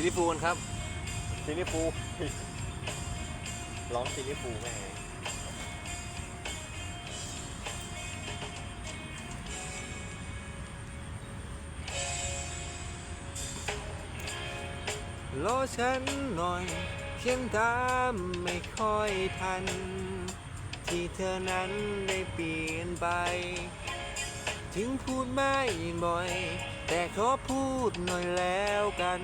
ซิลิฟูนครับซิลิฟูร้องซิลิฟูแม่งรอฉันหน่อยเขียนตามไม่ค่อยทัน ที่เธอนั้นได้เปลี่ยนไป ถึงพูดไม่บ่อย แต่ขอพูดหน่อยแล้วกัน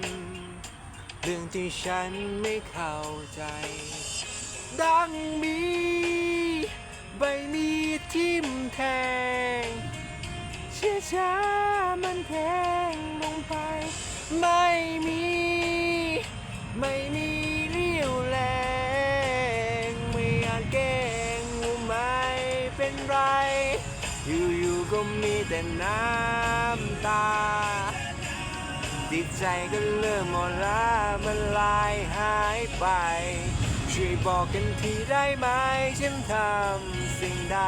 เรื่องที่ฉันไม่เข้าใจ ดังมี ใบมีทิ่มแทงเชื่อช้ามันแทงลงไป ไม่มี ไม่มีเรี่ยวแรง ไม่อาจแกล้งว่าไม่เป็นไร อยู่ๆก็มีแต่น้ำตา จิตใจก็เริ่มหมดละ มันลายหายไปช่วยบอกกันทีได้ไหมฉันทำสิ่งใด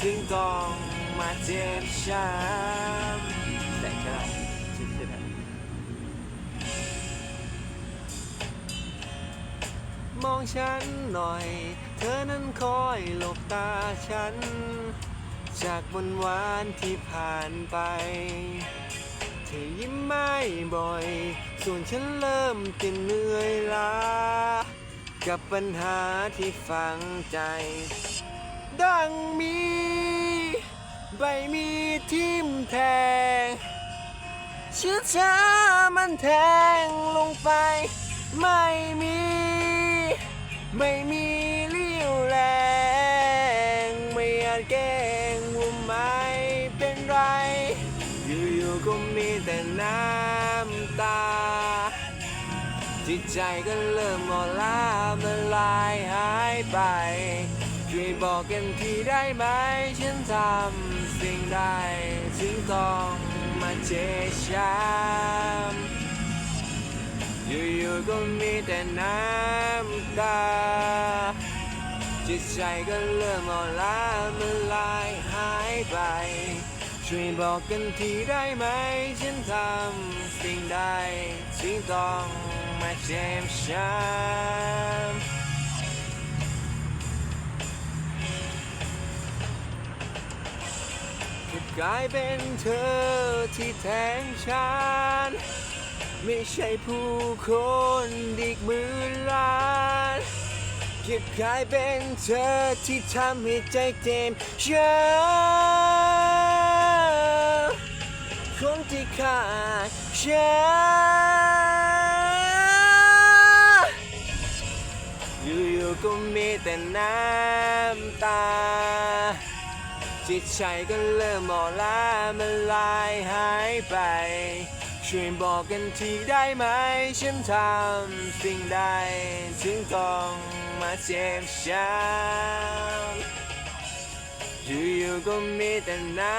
ถึงต้องมาเจ็บช้ำแต่ก็มองฉันหน่อย เธอนั้นคอยหลบตาฉัน จากวันวานที่ผ่านไป เธอยิ้มไม่บ่อย ส่วนฉันเริ่มจะเหนื่อยล้า กับปัญหาที่ฝังใจ ดังมี ใบมีทิ่มแทงช้าช้ามันแทงลงไป ไม่มี ไม่มี ตา จิตใจก็เริ่มหมดลามันลายหายไป ช่วยบอกกันทีได้ไหม ฉันทำสิ่งใดถึงต้องมาเจ็บช้ำอยู่ๆก็มีแต่น้ำตา จิตใจก็เริ่มหมดลามันลายหายไป ช่วยบอกกันทีได้ไหม ฉันทำสิ่งใดที่ต้องมาเจ็บช้ำจะกลายเป็นเธอที่แทงฉัน ไม่ใช่ผู้คนอีกหมื่นล้านเก็บกลายเป็นเธอที่ทำให้ใจเจ็บช้ำ อยู่ๆก็มีแต่น้ำตา จิตใจก็เริ่มหมดล้ามันลายหายไป ช่วยบอกกันทีได้ไหม ฉันทำสิ่งใดถึงต้องมาเจ็บช้ำอยู่ๆก็มีแต่น้